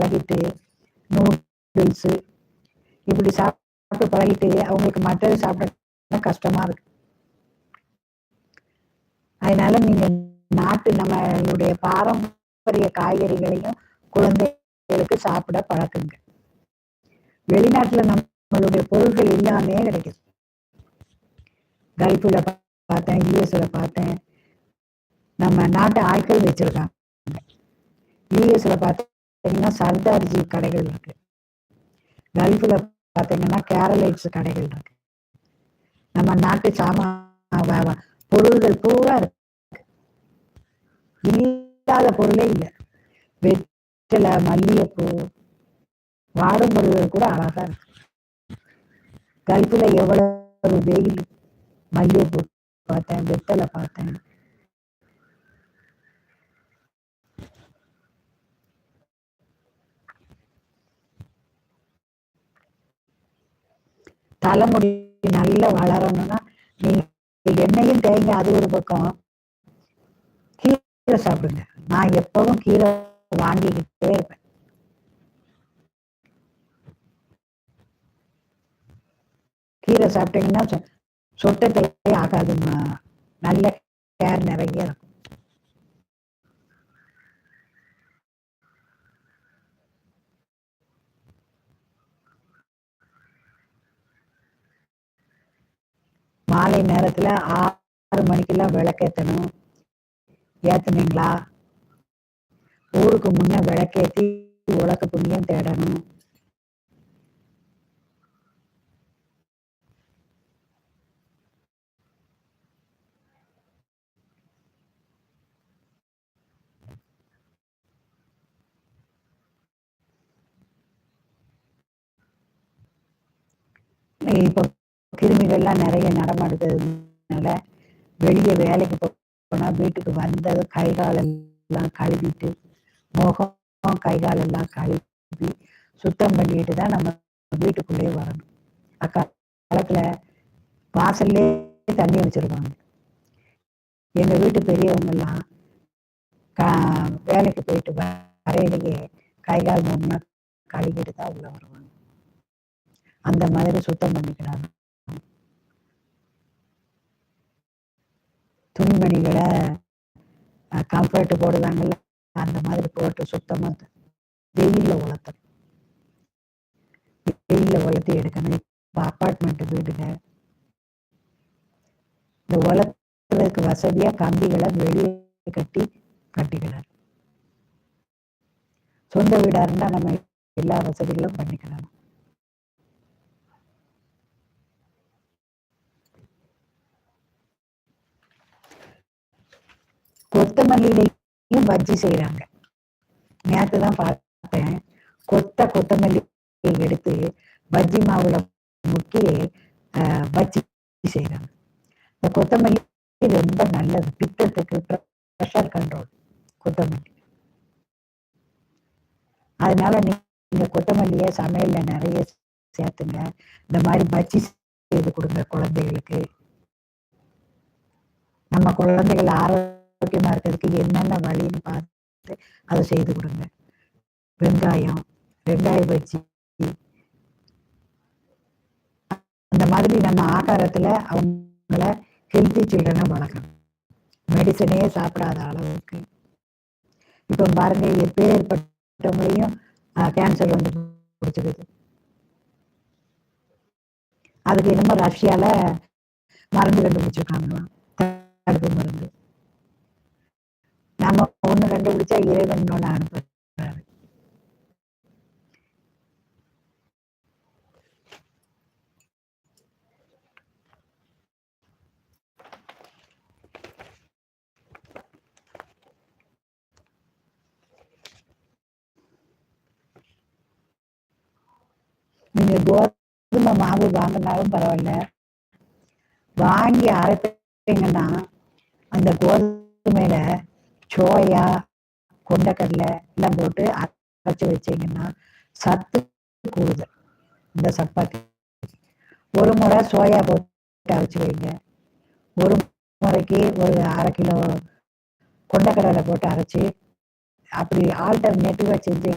பழகிட்டு நூடுல்ஸு இப்படி சாப்பிட்டு பழகிட்டு அவங்களுக்கு மற்றது சாப்பிட கஷ்டமா இருக்கு. அதனால நீங்க நாட்டு நம்மளுடைய பாரம்பரிய காய்கறிகளையும் குழந்தைகளுக்கு சாப்பிட பழக்குங்க. வெளிநாட்டுல நம்மளுடைய பொருட்கள் எல்லாமே கிடைக்குது. கல்ஃபில் பார்த்தேன் யூஎஸ்ல பார்த்தேன். நம்ம நாட்டு ஆட்கள் வச்சிருக்காங்க. யூஎஸ்ல பார்த்தீங்கன்னா சர்தார்ஜி கடைகள் இருக்கு. கல்ஃபில் பார்த்தீங்கன்னா கேரளைட்ஸ் கடைகள் இருக்கு. நம்ம நாட்டு சாமான் பொருள்கள் பூரா இருக்கு. இல்லாத பொருளே இல்லை. வெற்றிலை மல்லிகைப்பூ வாடும் பொருள்கள் கூட அழகா இருக்கு. கல்ஃபில் எவ்வளவு வெயில் மல்லிகைப்பூ பார்த்தேன் வெத்தலை பார்த்தேன். தலைமுடி நல்லா வளரணும்னா நீங்க எண்ணெயும் தேங்க அது ஒரு பக்கம். கீரை சாப்பிடுங்க. நான் எப்பவும் கீரை வாங்கிக்கிட்டே இருப்பேன். கீரை சாப்பிட்டீங்கன்னா சொ- சொட்டத்தை ஆகாதுமா நல்ல கேர் நிறைய இருக்கும். மாலை நேரத்தில் ஆறு மணிக்கெல்லாம் விளக்கேற்றணும் ஏத்துனீங்களா? ஊருக்கு முன்னே விளக்கேத்தி உலக புண்ணியம் தேடணும். இப்போ கிருமிகள்லாம் நிறைய நடமாடுறதுனால வெளியே வேலைக்கு போனால் போனா வீட்டுக்கு வந்தது கை காலெல்லாம் கழுவிட்டு முகம் கை காலெல்லாம் கழுவி சுத்தம் பண்ணிட்டு தான் நம்ம வீட்டுக்குள்ளே வரணும். அக்கா காலத்துல வாசல்லே தண்ணி வச்சிருவாங்க. எங்க வீட்டு பெரியவங்க எல்லாம் கா- வேலைக்கு போயிட்டு வரையிலேயே கை கால் மூணு கழுவிட்டு தான் உள்ள வருவாங்க. அந்த மாதிரி சுத்தம் பண்ணிக்கிறாங்க. துணிமணிகளை கம்ஃபர்ட் போடுவாங்கல்ல அந்த மாதிரி போட்டு சுத்தமாக வெயிலில் உலர்த்தணும் வெயிலில் உலர்த்தி எடுக்கணும். இப்போ அப்பார்ட்மெண்ட் வீடுங்க. இந்த உலர்த்துறதுக்கு வசதியாக கம்பிகளை வெளியே கட்டி கட்டிக்கிறார் சொந்த வீடா இருந்தால் நம்ம எல்லா வசதிகளும் பண்ணிக்கலாம் கொத்தமல்லியிலையும் பஜ்ஜி செய்றாங்க. நேத்து தான் பார்த்தேன். கொத்த கொத்தமல்லி எடுத்து பஜ்ஜி மாவுல முக்கி பஜ்ஜி செய்யறாங்க இந்த கொத்தமல்லி ரொம்ப நல்லது. பித்தத்துக்கு ப்ரெஷர் கண்ட்ரோல் கொத்தமல்லி. அதனால நீங்க கொத்தமல்லியை சமையல்ல நிறைய சேர்த்துங்க. இந்த மாதிரி பஜ்ஜி செய்து கொடுங்க குழந்தைகளுக்கு. நம்ம குழந்தைகள் ஆரோக்கியமா இருக்கிறதுக்கு என்னென்ன வழின்னு பார்த்து அதை செய்து கொடுங்க. வெங்காயம் வெங்காய பஜ்ஜி. அந்த மாதிரி நம்ம ஆகாரத்துல அவங்கள ஹெல்த்தி சில்ட்ரனை வளர்க்கணும். மெடிசனே சாப்பிடாத அளவுக்கு. இப்போ பாருங்க எப்பேற்பட்டவங்களையும் கேன்சர் வந்து பிடிச்சிருது அதுக்கு என்னமோ ரஷ்யால மருந்து கண்டுபிடிச்சிருக்காங்களாம். தடுப்பு மருந்து. நம்ம ஒண்ணு கண்டுபிடிச்சா இறைவன் ஒண்ணு அனுப்புறாரு நீங்க கோதுமை மாவு வாங்கினாலும் பரவாயில்ல. வாங்கி அரைப்பீங்கன்னா அந்த கோதுமையில சோயா கொண்டக்கடலை எல்லாம் போட்டு அரைச்சி வச்சீங்கன்னா சத்து கூடுதல் இந்த சப்பாத்தி. ஒரு முறை சோயா போட்டு அரைச்சி வைங்க. ஒரு முறைக்கு ஒரு அரை கிலோ கொண்டக்கடலை போட்டு அரைச்சி அப்படி ஆல்டர்னேட்டிவாக செஞ்சு